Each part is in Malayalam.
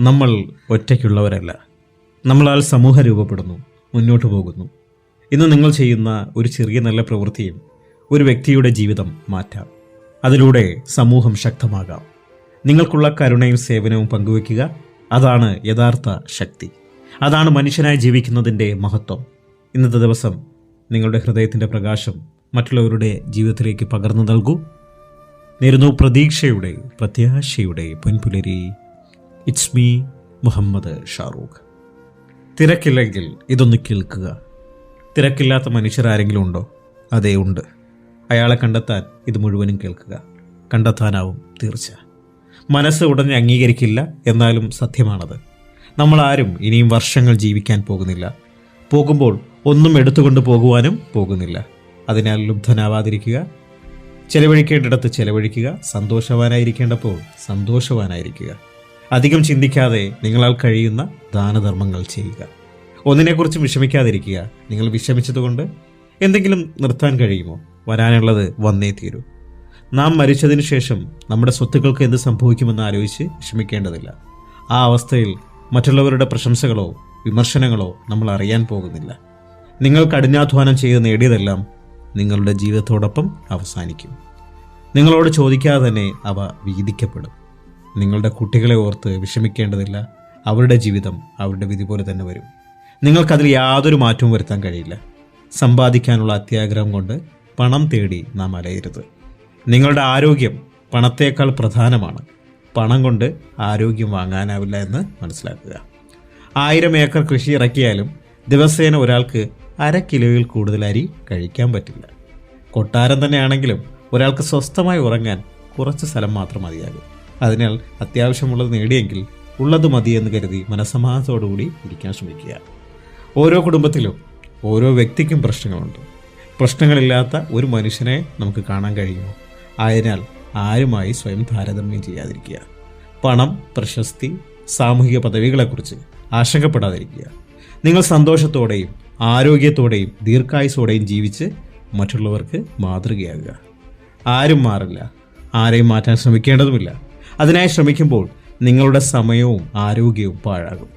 നമ്മൾ ഒറ്റയ്ക്കുള്ളവരല്ല. നമ്മളാൽ സമൂഹം രൂപപ്പെടുന്നു മുന്നോട്ട് പോകുന്നു. ഇന്ന് നിങ്ങൾ ചെയ്യുന്ന ഒരു ചെറിയ നല്ല പ്രവൃത്തിയും ഒരു വ്യക്തിയുടെ ജീവിതം മാറ്റാം. അതിലൂടെ സമൂഹം ശക്തമാകാം. നിങ്ങൾക്കുള്ള കരുണയും സേവനവും പങ്കുവയ്ക്കുക. അതാണ് യഥാർത്ഥ ശക്തി. അതാണ് മനുഷ്യനായി ജീവിക്കുന്നതിന്റെ മഹത്വം. ഇന്നത്തെ ദിവസം നിങ്ങളുടെ ഹൃദയത്തിന്റെ പ്രകാശം മറ്റുള്ളവരുടെ ജീവിതത്തിലേക്ക് പകർന്നു നൽകൂ. നേരുന്നു പ്രതീക്ഷയുടെ പ്രത്യാശയുടെ പൊൻപുലരി. It's me Muhammad Shahrukh. തിരക്കില്ലെങ്കിൽ ഇതൊന്ന് കേൾക്കുക. തിരക്കില്ലാത്ത മനുഷ്യരാരെങ്കിലും ഉണ്ടോ? അതേ ഉണ്ട്. അയാളെ കണ്ടെത്താൻ ഇത് മുഴുവനും കേൾക്കുക. കണ്ടെത്താനാവും തീർച്ച. മനസ്സ് ഉടനെ അംഗീകരിക്കില്ല എന്നാലും സത്യമാണത്. നമ്മളാരും ഇനിയും വർഷങ്ങൾ ജീവിക്കാൻ പോകുന്നില്ല. പോകുമ്പോൾ ഒന്നും എടുത്തുകൊണ്ട് പോകുവാനും പോകുന്നില്ല. അതിനാൽ ലുബ്ധനാവാതിരിക്കുക. ചെലവഴിക്കേണ്ടിടത്ത് ചെലവഴിക്കുക. സന്തോഷവാനായിരിക്കേണ്ടപ്പോൾ സന്തോഷവാനായിരിക്കുക. അധികം ചിന്തിക്കാതെ നിങ്ങളാൽ കഴിയുന്ന ദാനധർമ്മങ്ങൾ ചെയ്യുക. ഒന്നിനെക്കുറിച്ചും വിഷമിക്കാതിരിക്കുക. നിങ്ങൾ വിഷമിച്ചതുകൊണ്ട് എന്തെങ്കിലും നിർത്താൻ കഴിയുമോ? വരാനുള്ളത് വന്നേ തീരൂ. നാം മരിച്ചതിന് ശേഷം നമ്മുടെ സ്വത്തുക്കൾക്ക് എന്ത് സംഭവിക്കുമെന്ന് ആലോചിച്ച് വിഷമിക്കേണ്ടതില്ല. ആ അവസ്ഥയിൽ മറ്റുള്ളവരുടെ പ്രശംസകളോ വിമർശനങ്ങളോ നമ്മൾ അറിയാൻ പോകുന്നില്ല. നിങ്ങൾ കഠിനാധ്വാനം ചെയ്ത് നേടിയതെല്ലാം നിങ്ങളുടെ ജീവിതത്തോടൊപ്പം അവസാനിക്കും. നിങ്ങളോട് ചോദിക്കാതെ തന്നെ അവ വീതിക്കപ്പെടും. നിങ്ങളുടെ കുട്ടികളെ ഓർത്ത് വിഷമിക്കേണ്ടതില്ല. അവരുടെ ജീവിതം അവരുടെ വിധി പോലെ തന്നെ വരും. നിങ്ങൾക്കതിൽ യാതൊരു മാറ്റവും വരുത്താൻ കഴിയില്ല. സമ്പാദിക്കാനുള്ള അത്യാഗ്രഹം കൊണ്ട് പണം തേടി നാം അലയരുത്. നിങ്ങളുടെ ആരോഗ്യം പണത്തേക്കാൾ പ്രധാനമാണ്. പണം കൊണ്ട് ആരോഗ്യം വാങ്ങാനാവില്ല എന്ന് മനസ്സിലാക്കുക. ആയിരം ഏക്കർ കൃഷി ഇറക്കിയാലും ദിവസേന ഒരാൾക്ക് അര കിലോയിൽ കൂടുതൽ അരി കഴിക്കാൻ പറ്റില്ല. കൊട്ടാരം തന്നെയാണെങ്കിലും ഒരാൾക്ക് സ്വസ്ഥമായി ഉറങ്ങാൻ കുറച്ച് സ്ഥലം മാത്രം മതിയാകും. അതിനാൽ അത്യാവശ്യമുള്ളത് നേടിയെങ്കിൽ ഉള്ളത് മതിയെന്ന് കരുതി മനസ്സമാധാനത്തോടുകൂടി ഇരിക്കാൻ ശ്രമിക്കുക. ഓരോ കുടുംബത്തിലും ഓരോ വ്യക്തിക്കും പ്രശ്നങ്ങളുണ്ട്. പ്രശ്നങ്ങളില്ലാത്ത ഒരു മനുഷ്യനെ നമുക്ക് കാണാൻ കഴിയുമോ? ആയതിനാൽ ആരുമായി സ്വയം താരതമ്യം ചെയ്യാതിരിക്കുക. പണം പ്രശസ്തി സാമൂഹിക പദവികളെക്കുറിച്ച് ആശങ്കപ്പെടാതിരിക്കുക. നിങ്ങൾ സന്തോഷത്തോടെയും ആരോഗ്യത്തോടെയും ദീർഘായുസോടെയും ജീവിച്ച് മറ്റുള്ളവർക്ക് മാതൃകയാകുക. ആരും മാറില്ല. ആരെയും മാറ്റാൻ ശ്രമിക്കേണ്ടതുമില്ല. അതിനായി ശ്രമിക്കുമ്പോൾ നിങ്ങളുടെ സമയവും ആരോഗ്യവും പാഴാകും.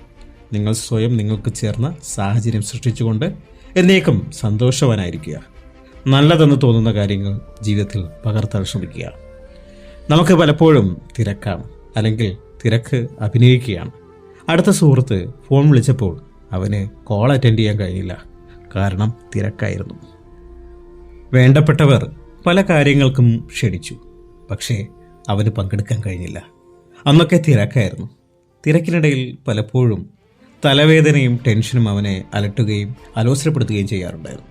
നിങ്ങൾ സ്വയം നിങ്ങൾക്ക് ചേർന്ന സാഹചര്യം സൃഷ്ടിച്ചുകൊണ്ട് എന്നേക്കും സന്തോഷവാനായിരിക്കുക. നല്ലതെന്ന് തോന്നുന്ന കാര്യങ്ങൾ ജീവിതത്തിൽ പകർത്താൻ ശ്രമിക്കുക. നമുക്ക് പലപ്പോഴും തിരക്കാണ് അല്ലെങ്കിൽ തിരക്ക് അഭിനയിക്കുകയാണ്. അടുത്ത സുഹൃത്ത് ഫോൺ വിളിച്ചപ്പോൾ അവന് കോൾ അറ്റൻഡ് ചെയ്യാൻ കഴിഞ്ഞില്ല. കാരണം തിരക്കായിരുന്നു. വേണ്ടപ്പെട്ടവർ പല കാര്യങ്ങൾക്കും ക്ഷണിച്ചു. പക്ഷേ അവന് പങ്കെടുക്കാൻ കഴിഞ്ഞില്ല. അന്നൊക്കെ തിരക്കായിരുന്നു. തിരക്കിനിടയിൽ പലപ്പോഴും തലവേദനയും ടെൻഷനും അവനെ അലട്ടുകയും അലോസരപ്പെടുത്തുകയും ചെയ്യാറുണ്ടായിരുന്നു.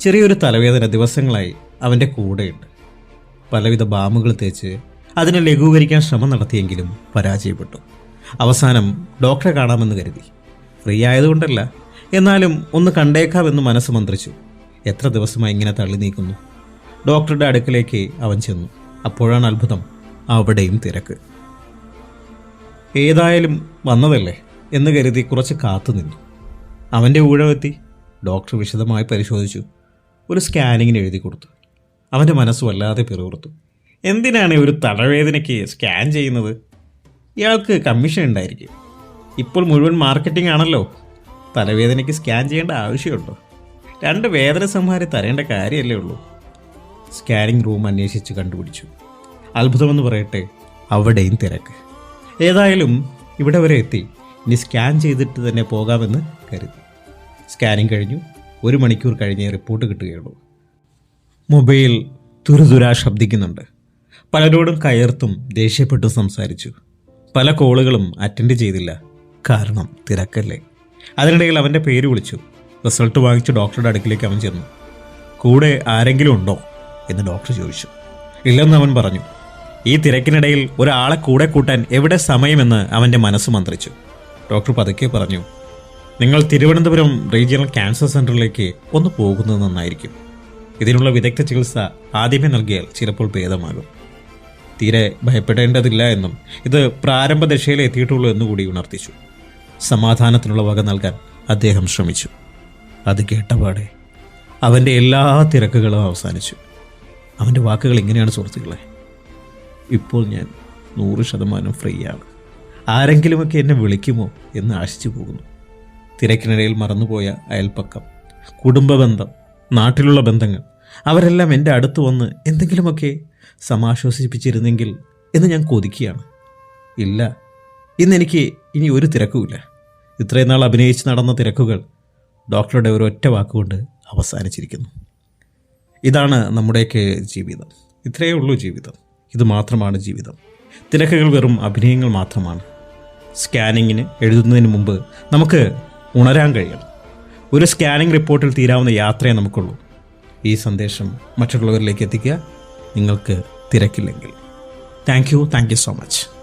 ചെറിയൊരു തലവേദന ദിവസങ്ങളായി അവന്റെ കൂടെയുണ്ട്. പലവിധ ബാമുകൾ തേച്ച് അതിനെ ലഘൂകരിക്കാൻ ശ്രമം നടത്തിയെങ്കിലും പരാജയപ്പെട്ടു. അവസാനം ഡോക്ടറെ കാണാമെന്ന് കരുതി. ഫ്രീ ആയതുകൊണ്ടല്ല എന്നാലും ഒന്ന് കണ്ടേക്കാമെന്ന് മനസ്സ് മന്ത്രിച്ചു. എത്ര ദിവസമായി ഇങ്ങനെ തള്ളി നീക്കുന്നു ഡോക്ടറുടെ അടുക്കലേക്ക് അവൻ ചെന്നു. അപ്പോഴാണ് അത്ഭുതം. അവിടെയും തിരക്ക്. ഏതായാലും വന്നതല്ലേ എന്ന് കരുതി കുറച്ച് കാത്തു നിന്നു. അവന്റെ ഊഴമെത്തി ഡോക്ടർ വിശദമായി പരിശോധിച്ചു. ഒരു സ്കാനിങ്ങിന് എഴുതി കൊടുത്തു. അവന്റെ മനസ്സ് വല്ലാതെ പിറുപിറുത്തു. എന്തിനാണ് ഒരു തലവേദനയ്ക്ക് സ്കാൻ ചെയ്യുന്നത്? ഇയാൾക്ക് കമ്മീഷൻ ഉണ്ടായിരിക്കും. ഇപ്പോൾ മുഴുവൻ മാർക്കറ്റിംഗ് ആണല്ലോ. തലവേദനയ്ക്ക് സ്കാൻ ചെയ്യേണ്ട ആവശ്യമുണ്ടോ? രണ്ട് വേദന സംഹാരി തരേണ്ട കാര്യമല്ലേ ഉള്ളൂ. സ്കാനിംഗ് റൂം അന്വേഷിച്ച് കണ്ടുപിടിച്ചു. അത്ഭുതമെന്ന് പറയട്ടെ അവിടെയും തിരക്ക്. ഏതായാലും ഇവിടെ വരെ എത്തി. ഇനി സ്കാൻ ചെയ്തിട്ട് തന്നെ പോകാമെന്ന് കരുതി. സ്കാനിങ് കഴിഞ്ഞു. ഒരു മണിക്കൂർ കഴിഞ്ഞേ റിപ്പോർട്ട് കിട്ടുകയുള്ളൂ. മൊബൈൽ തുരുതുരാ ശബ്ദിക്കുന്നുണ്ട്. പലരോടും കയർത്തും ദേഷ്യപ്പെട്ടും സംസാരിച്ചു. പല കോളുകളും അറ്റൻഡ് ചെയ്തില്ല. കാരണം തിരക്കല്ലേ. അതിനിടയിൽ അവന്റെ പേര് വിളിച്ചു. റിസൾട്ട് വാങ്ങിച്ച് ഡോക്ടറുടെ അടുക്കിലേക്ക് അവൻ ചെന്നു. കൂടെ ആരെങ്കിലും ഉണ്ടോ? എന്ന് ഡോക്ടർ ചോദിച്ചു. ഇല്ലെന്ന് അവൻ പറഞ്ഞു ഈ തിരക്കിനിടയിൽ ഒരാളെ കൂടെ കൂട്ടാൻ എവിടെ സമയമെന്ന് അവന്റെ മനസ്സ് മന്ത്രിച്ചു. ഡോക്ടർ പതുക്കെ പറഞ്ഞു നിങ്ങൾ തിരുവനന്തപുരം റീജിയണൽ ക്യാൻസർ സെന്ററിലേക്ക് ഒന്ന് പോകുന്നത് നന്നായിരിക്കും. ഇതിനുള്ള വിദഗ്ധ ചികിത്സ ആദ്യമേ നൽകിയാൽ ചിലപ്പോൾ ഭേദമാകും. തീരെ ഭയപ്പെടേണ്ടതില്ല എന്നും ഇത് പ്രാരംഭ ദശയിൽ എത്തിയിട്ടുള്ളൂ എന്നുകൂടി ഉണർത്തിച്ചു. സമാധാനത്തിനുള്ള വക നൽകാൻ അദ്ദേഹം ശ്രമിച്ചു. അത് കേട്ടപാടെ അവന്റെ എല്ലാ തിരക്കുകളും അവസാനിച്ചു. അവന്റെ വാക്കുകൾ ഇങ്ങനെയാണ് സുഹൃത്തുക്കളെ? ഇപ്പോൾ ഞാൻ നൂറ് ശതമാനം ഫ്രീ ആണ് ആരെങ്കിലുമൊക്കെ എന്നെ വിളിക്കുമോ എന്ന് ആശിച്ചു പോകുന്നു. തിരക്കിനിടയിൽ മറന്നുപോയ അയൽപ്പക്കം കുടുംബബന്ധം നാട്ടിലുള്ള ബന്ധങ്ങൾ അവരെല്ലാം എന്റെ അടുത്ത് വന്ന് എന്തെങ്കിലുമൊക്കെ സമാശ്വസിപ്പിച്ചിരുന്നെങ്കിൽ എന്ന് ഞാൻ കൊതിക്കുകയാണ്. ഇല്ല ഇന്നെനിക്ക് ഇനി ഒരു തിരക്കുമില്ല. ഇത്രയും നാൾ അഭിനയിച്ച് നടന്ന തിരക്കുകൾ ഡോക്ടറുടെ ഒരു ഒറ്റ വാക്കുകൊണ്ട് അവസാനിച്ചിരിക്കുന്നു. ഇതാണ് നമ്മുടെയൊക്കെ ജീവിതം. ഇത്രയേ ഉള്ളൂ ജീവിതം. ഇത് മാത്രമാണ് ജീവിതം. തിരക്കുകൾ വെറും അഭിനയങ്ങൾ മാത്രമാണ്. സ്കാനിങ്ങിന് എഴുതുന്നതിന് മുമ്പ് നമുക്ക് ഉണരാൻ കഴിയണം. ഒരു സ്കാനിംഗ് റിപ്പോർട്ടിൽ തീരാവുന്ന യാത്രയെ നമുക്കുള്ളൂ. ഈ സന്ദേശം മറ്റുള്ളവരിലേക്ക് എത്തിക്കുക. നിങ്ങൾക്ക് തിരക്കില്ലെങ്കിൽ. Thank you. Thank you so much.